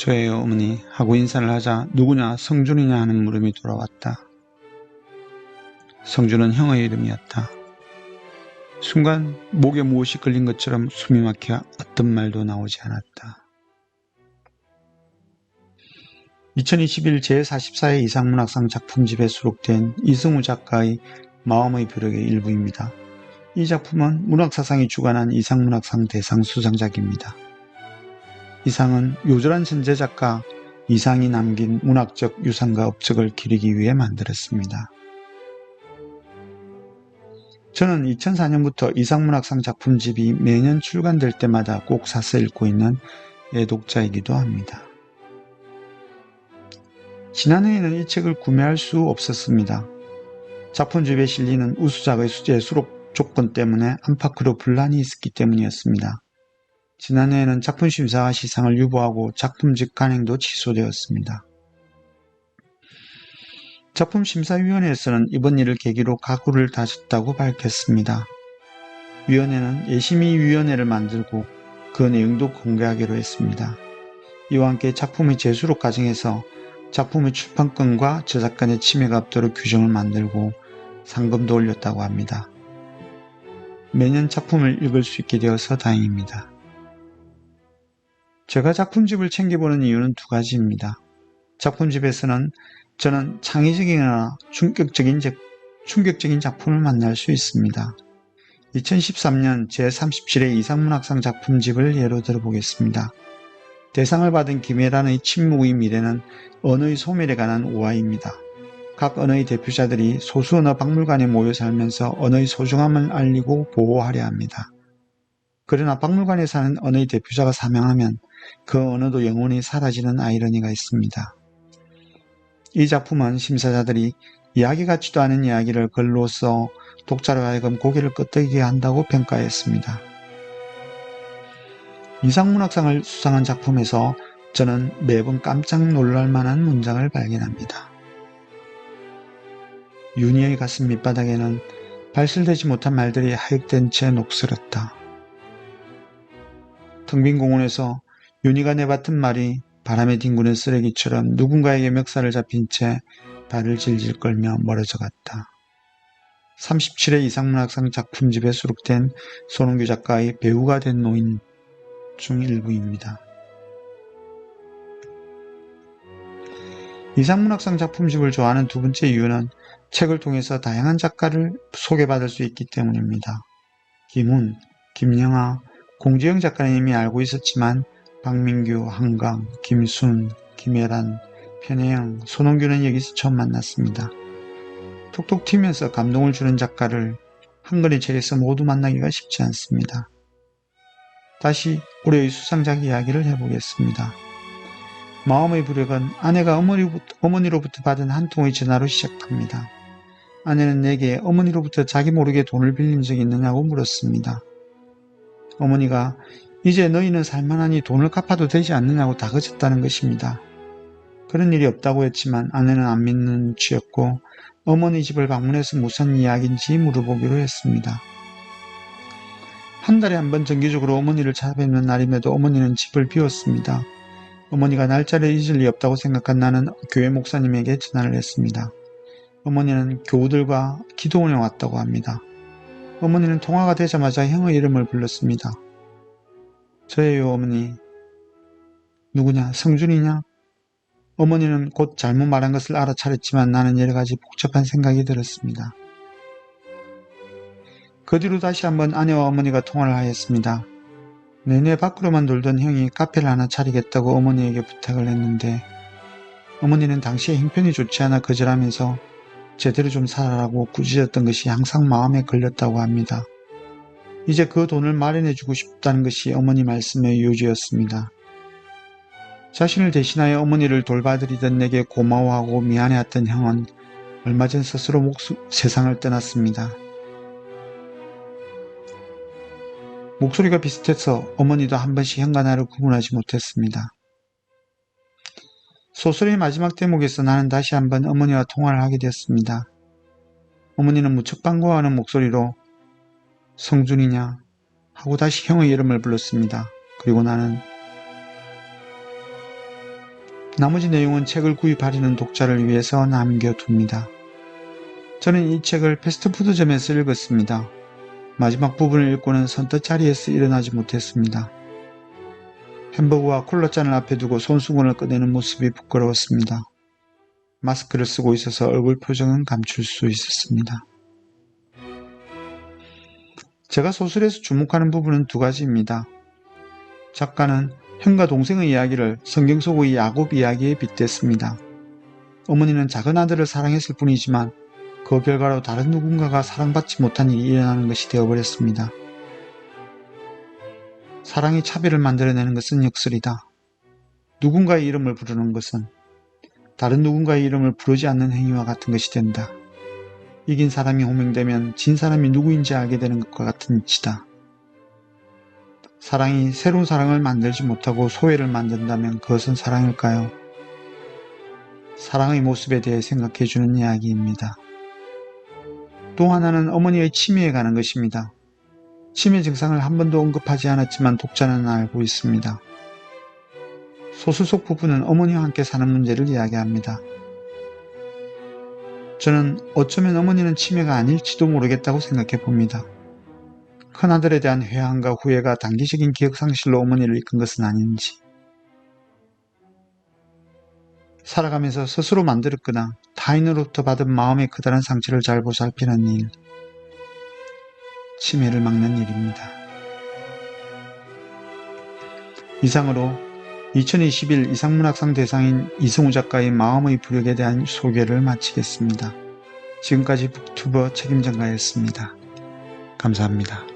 저의 어머니 하고 인사를 하자 누구냐 성준이냐 하는 물음이 돌아왔다. 성준은 형의 이름이었다. 순간 목에 무엇이 걸린 것처럼 숨이 막혀 어떤 말도 나오지 않았다. 2021 제44회 이상문학상 작품집에 수록된 이승우 작가의 마음의 벼락의 일부입니다. 이 작품은 문학사상이 주관한 이상문학상 대상 수상작입니다. 이상은 요절한 천재 작가 이상이 남긴 문학적 유산과 업적을 기리기 위해 만들었습니다. 저는 2004년부터 이상문학상 작품집이 매년 출간될 때마다 꼭 사서 읽고 있는 애독자이기도 합니다. 지난해에는 이 책을 구매할 수 없었습니다. 작품집에 실리는 우수작의 수제 수록 조건 때문에 안팎으로 분란이 있었기 때문이었습니다. 지난해에는 작품 심사와 시상을 유보하고 작품집 간행도 취소되었습니다. 작품심사위원회에서는 이번 일을 계기로 각오를 다졌다고 밝혔습니다. 위원회는 예심의위원회를 만들고 그 내용도 공개하기로 했습니다. 이와 함께 작품의 재수록 과정에서 작품의 출판권과 저작권의 침해가 없도록 규정을 만들고 상금도 올렸다고 합니다. 매년 작품을 읽을 수 있게 되어서 다행입니다. 제가 작품집을 챙겨보는 이유는 두 가지입니다. 작품집에서는 저는 창의적이거나 충격적인, 충격적인 작품을 만날 수 있습니다. 2013년 제37회 이상문학상 작품집을 예로 들어보겠습니다. 대상을 받은 김혜란의 침묵의 미래는 언어의 소멸에 관한 오화입니다. 각 언어의 대표자들이 소수 언어 박물관에 모여 살면서 언어의 소중함을 알리고 보호하려 합니다. 그러나 박물관에 사는 언어의 대표자가 사명하면 그 언어도 영원히 사라지는 아이러니가 있습니다. 이 작품은 심사자들이 이야기 같지도 않은 이야기를 글로 써 독자로 하여금 고개를 끄덕이게 한다고 평가했습니다. 이상문학상을 수상한 작품에서 저는 매번 깜짝 놀랄 만한 문장을 발견합니다. 윤희의 가슴 밑바닥에는 발설되지 못한 말들이 하익된 채 녹슬었다. 텅 빈 공원에서 윤희가 내뱉은 말이 바람에 뒹구는 쓰레기처럼 누군가에게 멱살을 잡힌 채 발을 질질 끌며 멀어져 갔다. 37회 이상문학상 작품집에 수록된 손흥규 작가의 배우가 된 노인 중 일부입니다. 이상문학상 작품집을 좋아하는 두 번째 이유는 책을 통해서 다양한 작가를 소개받을 수 있기 때문입니다. 김훈, 김영하, 공지영 작가는 이미 알고 있었지만 박민규, 한강, 김순, 김혜란, 편혜영, 손홍규는 여기서 처음 만났습니다. 톡톡 튀면서 감동을 주는 작가를 한 권의 책에서 모두 만나기가 쉽지 않습니다. 다시 올해의 수상작 이야기를 해보겠습니다. 마음의 부력은 아내가 어머니로부터 받은 한 통의 전화로 시작합니다. 아내는 내게 어머니로부터 자기 모르게 돈을 빌린 적이 있느냐고 물었습니다. 어머니가 이제 너희는 살만하니 돈을 갚아도 되지 않느냐고 다그쳤다는 것입니다. 그런 일이 없다고 했지만 아내는 안 믿는 취였고 어머니 집을 방문해서 무슨 이야기인지 물어보기로 했습니다. 한 달에 한 번 정기적으로 어머니를 찾아뵙는 날임에도 어머니는 집을 비웠습니다. 어머니가 날짜를 잊을 리 없다고 생각한 나는 교회 목사님에게 전화를 했습니다. 어머니는 교우들과 기도원에 왔다고 합니다. 어머니는 통화가 되자마자 형의 이름을 불렀습니다. 저예요, 어머니. 누구냐? 성준이냐? 어머니는 곧 잘못 말한 것을 알아차렸지만 나는 여러 가지 복잡한 생각이 들었습니다. 그 뒤로 다시 한번 아내와 어머니가 통화를 하였습니다. 내내 밖으로만 놀던 형이 카페를 하나 차리겠다고 어머니에게 부탁을 했는데 어머니는 당시에 형편이 좋지 않아 거절하면서 제대로 좀 살아라고 꾸짖었던 것이 항상 마음에 걸렸다고 합니다. 이제 그 돈을 마련해주고 싶다는 것이 어머니 말씀의 요지였습니다. 자신을 대신하여 어머니를 돌봐드리던 내게 고마워하고 미안해했던 형은 얼마 전 스스로 목수, 세상을 떠났습니다. 목소리가 비슷해서 어머니도 한 번씩 형과 나를 구분하지 못했습니다. 소설의 마지막 대목에서 나는 다시 한번 어머니와 통화를 하게 되었습니다. 어머니는 무척 반가워하는 목소리로 성준이냐 하고 다시 형의 이름을 불렀습니다. 그리고 나는 나머지 내용은 책을 구입하려는 독자를 위해서 남겨둡니다. 저는 이 책을 패스트푸드점에서 읽었습니다. 마지막 부분을 읽고는 선뜻 자리에서 일어나지 못했습니다. 햄버거와 콜라잔을 앞에 두고 손수건을 꺼내는 모습이 부끄러웠습니다. 마스크를 쓰고 있어서 얼굴 표정은 감출 수 있었습니다. 제가 소설에서 주목하는 부분은 두 가지입니다. 작가는 형과 동생의 이야기를 성경 속의 야곱 이야기에 빗댔습니다. 어머니는 작은 아들을 사랑했을 뿐이지만 그 결과로 다른 누군가가 사랑받지 못한 일이 일어나는 것이 되어버렸습니다. 사랑이 차별을 만들어내는 것은 역설이다. 누군가의 이름을 부르는 것은 다른 누군가의 이름을 부르지 않는 행위와 같은 것이 된다. 이긴 사람이 호명되면 진 사람이 누구인지 알게 되는 것과 같은 이치다. 사랑이 새로운 사랑을 만들지 못하고 소외를 만든다면 그것은 사랑일까요? 사랑의 모습에 대해 생각해 주는 이야기입니다. 또 하나는 어머니의 치매에 관한 것입니다. 치매 증상을 한 번도 언급하지 않았지만 독자는 알고 있습니다. 소설 속 부분은 어머니와 함께 사는 문제를 이야기합니다. 저는 어쩌면 어머니는 치매가 아닐지도 모르겠다고 생각해 봅니다. 큰아들에 대한 회한과 후회가 단기적인 기억 상실로 어머니를 이끈 것은 아닌지. 살아가면서 스스로 만들었거나 타인으로부터 받은 마음의 커다란 상처를 잘 보살피는 일. 치매를 막는 일입니다. 이상으로 2021 이상문학상 대상인 이승우 작가의 마음의 부력에 대한 소개를 마치겠습니다. 지금까지 북튜버 책임전가였습니다. 감사합니다.